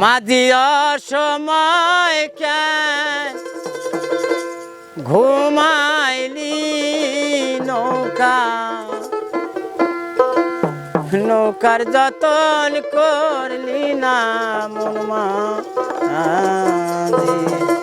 মাঝি অসময় কেন ঘুমাইলি নৌকা? নৌকার যতন করলি না মন মাঝি।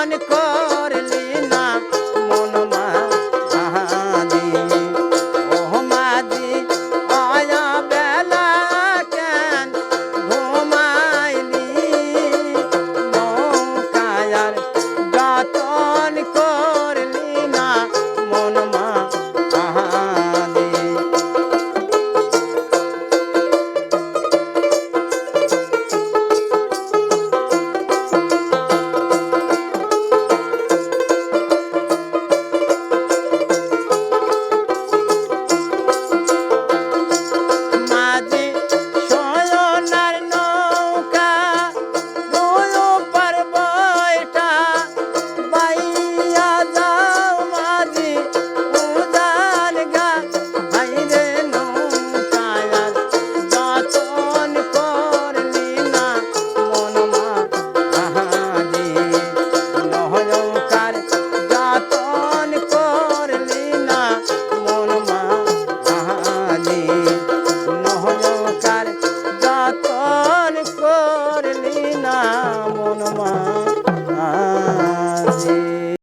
মন কর